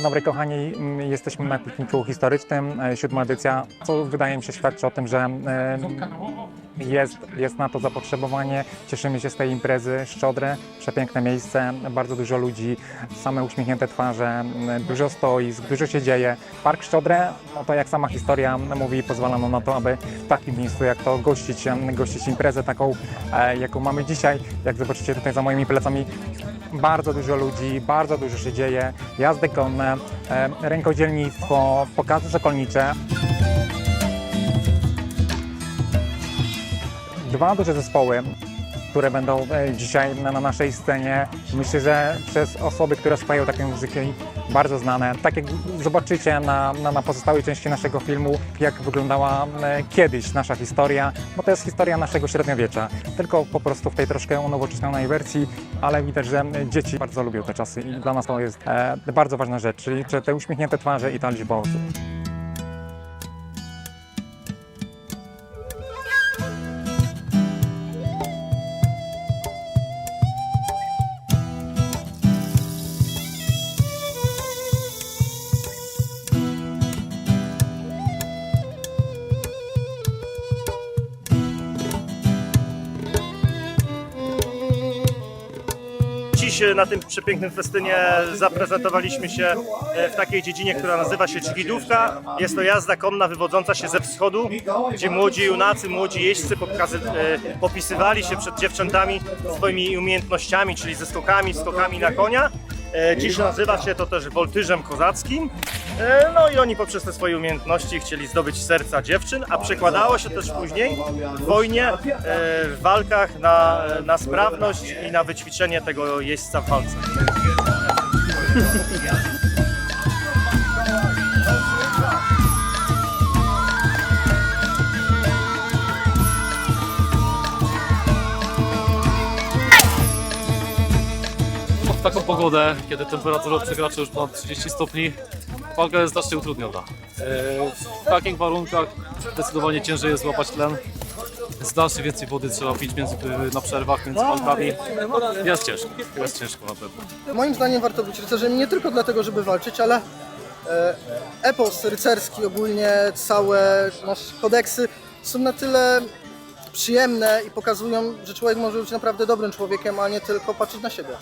dobry kochani, Mm, jesteśmy na pikniku historycznym, e, siódma edycja, co wydaje mi się świadczy o tym, że e, jest, jest na to zapotrzebowanie. Cieszymy się z tej imprezy, szczodre, przepiękne miejsce, bardzo dużo ludzi, same uśmiechnięte twarze, dużo stoisk, dużo się dzieje. Park Szczodre, no to jak sama historia mówi, pozwala nam na to, aby w takim miejscu jak to gościć, gościć imprezę taką, e, jaką mamy dzisiaj. Jak zobaczycie tutaj za moimi plecami, bardzo dużo ludzi, bardzo dużo się dzieje, jazdy konne, e, rękodzielnictwo, pokazy sokolnicze. Dwa duże zespoły, które będą e, dzisiaj na, na naszej scenie. Myślę, że przez osoby, które słuchają takiej muzyki, bardzo znane. Tak jak zobaczycie na, na, na pozostałej części naszego filmu, jak wyglądała e, kiedyś nasza historia, bo to jest historia naszego średniowiecza. Tylko po prostu w tej troszkę unowocześnionej wersji, ale widać, że dzieci bardzo lubią te czasy i dla nas to jest e, bardzo ważna rzecz, czyli te uśmiechnięte twarze i ta liczba osób. Dziś na tym przepięknym festynie zaprezentowaliśmy się e, w takiej dziedzinie, która nazywa się Dźwigidówka. Jest to jazda konna wywodząca się ze wschodu, gdzie młodzi junacy, młodzi jeźdźcy pokazy, e, popisywali się przed dziewczętami swoimi umiejętnościami, czyli ze skokami, skokami na konia. E, Dziś nazywa się to też woltyżem kozackim. No i oni poprzez te swoje umiejętności chcieli zdobyć serca dziewczyn, a przekładało się też później w wojnie, e, w walkach na, na sprawność i na wyćwiczenie tego jeźdźca w walce. W taką pogodę, kiedy temperatura przekracza już ponad 30 stopni, jest znacznie utrudniona. W takich warunkach zdecydowanie ciężej jest złapać tlen. Znacznie więcej wody trzeba pić między, na przerwach między walkami. Jest ciężko, jest ciężko na pewno. Moim zdaniem warto być rycerzem nie tylko dlatego, żeby walczyć, ale e, epos rycerski ogólnie, całe nasze kodeksy są na tyle przyjemne i pokazują, że człowiek może być naprawdę dobrym człowiekiem, a nie tylko patrzeć na siebie.